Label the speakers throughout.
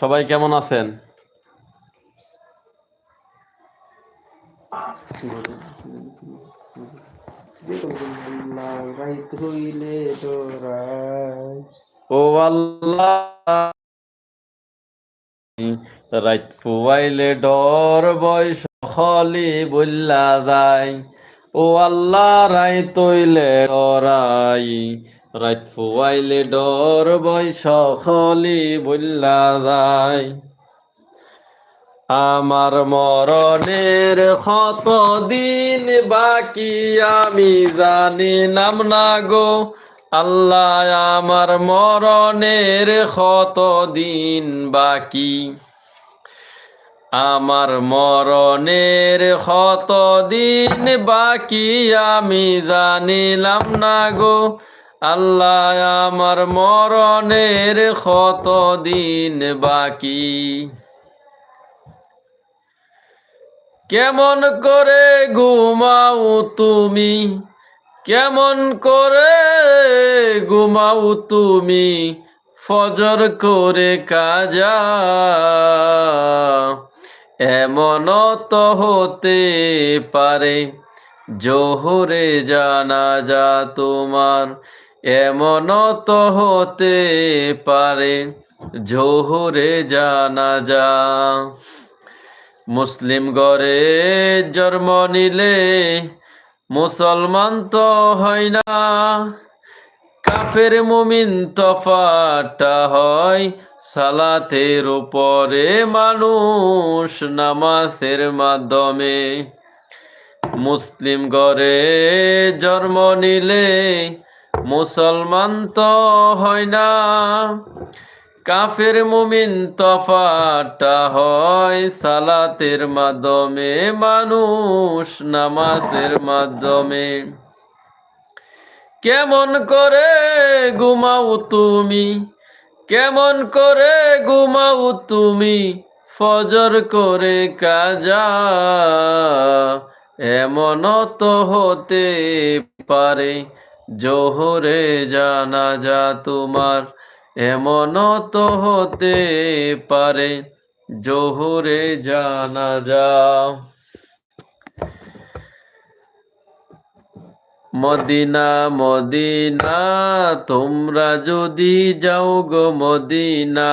Speaker 1: সবাই কেমন আছেন?
Speaker 2: রাইত হইলে
Speaker 1: ও ফুয়াইলে ডর বয়স হলি বললা যায়। ও আল্লাহ রাই তৈলে ডরাই। রাত ফুয়াইলে ডর হলি বললা যায়। আমার মরণের কত দিন বাকি, আমি জানি নাম না গো। আল্লাহ আমার মরণের কত দিন বাকি। আমার মরণের কত দিন বাকি, আমি জানিলাম না গো। আল্লাহ আমার মরণের কত দিন বাকি? কেমন করে ঘুমাও তুমি? কেমন করে ঘুমাও তুমি? ফজর করে কাজা। এমন তো হতে পারে, জোহরে জানা যা তোমার। এমন তো হতে পারে, জোহরে জানা যা মুসলিম গড়ে জন্ম নিলে মুসলমান তো হয় না। কাফের মুমিন তফাটা হয় সালাতের উপরে। মানুষ নামাজের মাধ্যমে মুসলিম গড়ে জন্ম নিলে মুসলমান তো হয় না। কাফের মুমিন তফাটা হয় সালাতের মাধ্যমে, মানুষ নামাজের মাধ্যমে। কেমন করে ঘুমাও তুমি? কেমন করে ঘুমাও তুমি? ফজর করে কাজা এমন তো হতে পারে। জোহরে জানা যা তোমার এমন তো হতে পারে। জোহরে জানা যা। মদিনা মদিনা, তোমরা যদি যাও গো মদিনা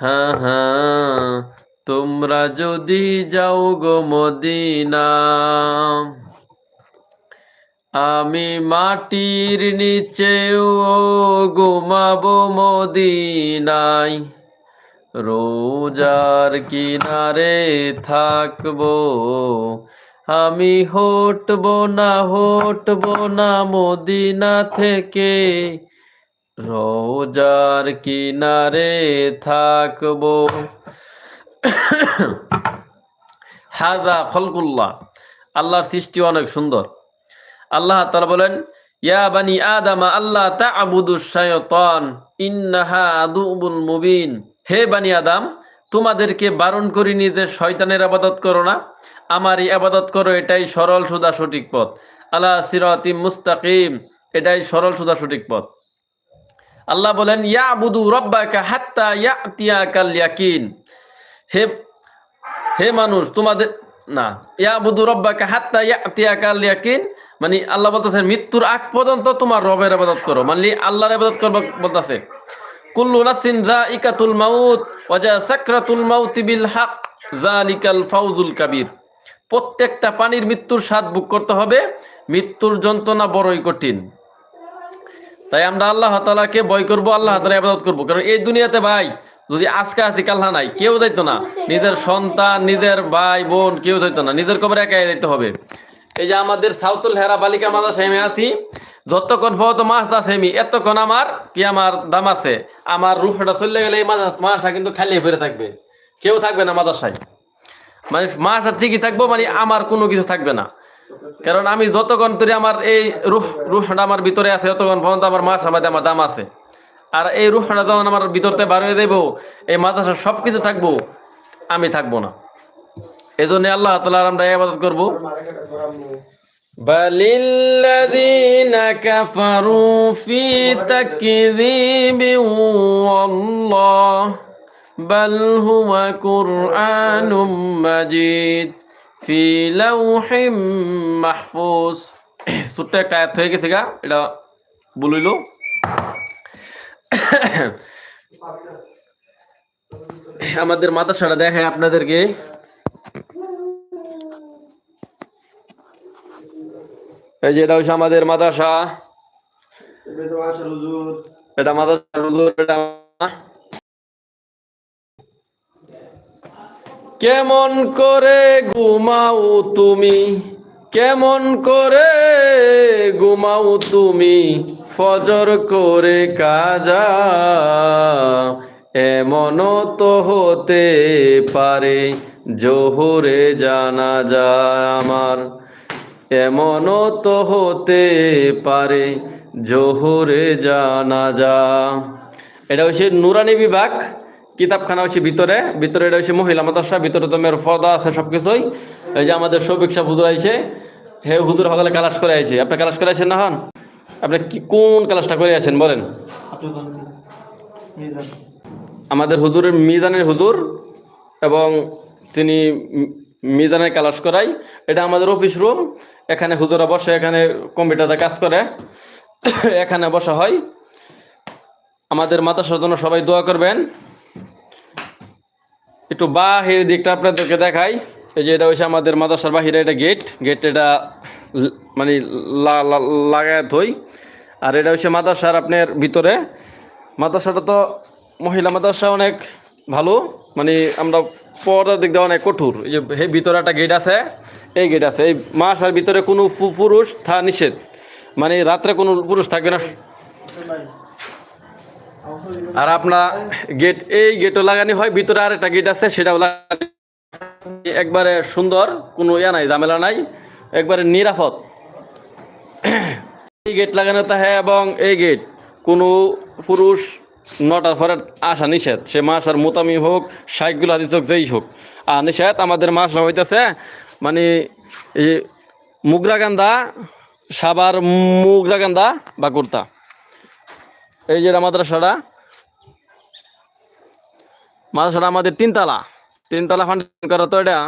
Speaker 1: হ্যাঁ হ্যাঁ তোমরা যদি যাও গো মদিনা। আমি মাটির নিচেও ঘুমাবো মদিনায়। রোজার কিনারে থাকব। আমি হটব না হটব না মদিনা থেকে। রোজার কিনারে থাকব। হাজা খলকুল্লাহ। আল্লাহর সৃষ্টি অনেক সুন্দর। আল্লাহ তাআলা বলেন, ইয়া বানি আদামা আল্লাহ তা'বুদু শাইতান ইন্নাহা আদুবুল মুবিন। হে বানি আদম, তোমাদেরকে বারণ করিনি যে শয়তানের আবাদত করো না। আমারই আবাদত করো, এটাই সরল, সুদা, সঠিক পথ। আলা সিরাতিম মুস্তাকিম, এটাই সরল, সুদা, সঠিক পথ। আল্লাহ বলেন, ইয়াবুদু রব্বাকা হাত্তা ইয়াতিয়াকাল ইয়াকিন। হে হে মানুষ, তোমাদের, না, ইয়াবুদু রব্বাকা হাত্তা ইয়াতিয়াকাল ইয়াকিন। মানে আল্লাহ বলতেছেন মৃত্যুর আগ পর্যন্ত তোমার রবের আবাদত করো। মানে আল্লাহর আবাদত করব বলতেছে, কুল্লু নাফসিন যায়িকাতুল মাউত ওয়া যা সাকরাতুল মাউত বিল হক, যালিকাল ফাউজুল কাবীর। প্রত্যেকটা পানির মৃত্যুর স্বাদ ভোগ করতে হবে, মৃত্যুর যন্ত্রণা বড়ই কঠিন। তাই আমরা আল্লাহ তাআলাকে ভয় করব, আল্লাহ তাআলা আবাদত করব। কারণ এই দুনিয়াতে ভাই, যদি আজকে আছি, কাল নাই, কেউ যাইতো না। নিজের সন্তান, নিজের ভাই, বোন, কেউ যাইতো না। নিজের কবরে একাই যাইতে হবে। এই যে আমাদের সাউথুল হেরা বালিকা মাদ্রাসা আমি আছি। যতক্ষণ পর্যন্ত মাছ আছে আমি, এতক্ষণ আমার কি আমার দাম আছে? আমার রুফটা চলে গেলে এই মাছ মাছটা কিন্তু খালি ফিরে থাকবে। কেউ থাকবে না মাদ্রাসায়। মানে মাছটা ঠিকই থাকব মানে আমার কোনো কিছু থাকবে না। কারণ আমি যতক্ষণ ধরে আমার এই রুহ রুহটা আমার ভিতরে আছে, ততক্ষণ পর্যন্ত আমার মাছ আমাদের আমার দাম আছে। আর এই রুহটা যখন আমার ভিতরতে বার হয়ে দেবো এই মাদ্রাসা সব কিছু থাকব, আমি থাকব না। এই জন্য আল্লাহ তালা আমরা ইবাদত করবো بل الذين كفروا في تكذيب والله بل هو قرآن مجيد في لوح محفوظ ছোট্ট একটা আয়াত হয়ে গেছে গা এটা বলিল আমাদের মাদ্রাসাটা দেখায় আপনাদেরকে এই যে এটা হচ্ছে আমাদের মাদ্রাসা।
Speaker 2: এটা হুজুর।
Speaker 1: এটা কেমন করে ঘুমাও তুমি? কেমন করে ঘুমাও তুমি? ফজর করে কাজা এমনও তো হতে পারে। জোহরে জানা যায় আমার। এমনও তো হতে পারে জোহরে জানা যা। এটা হচ্ছে নুরানি বিভাগ কিতাবখানা হচ্ছে ভিতরে। ভিতরে এটা হচ্ছে মহিলা মাদ্রাসা ভিতরে তো মেয়ের পদা আছে সব কিছুই এই যে আমাদের সবিক সাহ হুজুর আইছে হে হুজুর হকালে কালাস করে আইছে। আপনি কালাস করে আছেন না হন? আপনি কি কোন কালাসটা করে আছেন বলেন। আমাদের হুজুরের মিজানের হুজুর এবং তিনি মি- মিজানের কালাস করাই। এটা আমাদের অফিস রুম এখানে হুজুরা বসে, এখানে কম্পিউটারে কাজ করে। এখানে বসা হয়। আমাদের মাতার জন্য সবাই দোয়া করবেন। একটু বাহির দিকটা আপনাদেরকে দেখাই। এই যে এটা হচ্ছে আমাদের মাদ্রাসার বাহিরে এটা গেট গেট এটা মানে লাগায় থই। আর এটা হচ্ছে মাদ্রাসার আপনার ভিতরে। মাদ্রাসাটা তো মহিলা মাদ্রাসা অনেক ভালো। মানে আমরা পর্দার দিক দিয়ে অনেক কঠোর। এই যে ভিতরে একটা গেট আছে, এই গেট আছে। এই মাসার ভিতরে কোনো পুরুষ থা নিষেধ। মানে রাত্রে কোনো পুরুষ থাকবে না। আর আপনার গেট এই গেটও লাগানি হয়, ভিতরে আর একটা গেট আছে, সেটাও লাগানি একবারে সুন্দর, কোনো ইয়া নাই, ঝামেলা নাই। একবারে নিরাপদ। এই গেট লাগানো থাকে এবং এই গেট কোনো পুরুষ নটার পরে আসা নিষেধ। সে মাস আর মোতামি হোক সাইকগুলো আদি চোখ যেই হোক। আর নিষেধ আমাদের মাস হইতেছে মানে এই মুগরাগান্দা সাবার মুগরাগান্দা বা কুর্তা। এই যে মাদ্রাসাটা মাদ্রাসাটা আমাদের তিনতলা। তিনতলা ফাউন্ডেশন করা তো এটা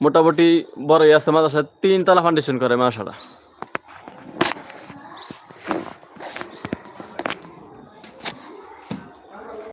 Speaker 1: মোটামুটি বড়ই আছে মাদ্রাসা তিনতলা ফাউন্ডেশন করে মাদ্রাসাটা।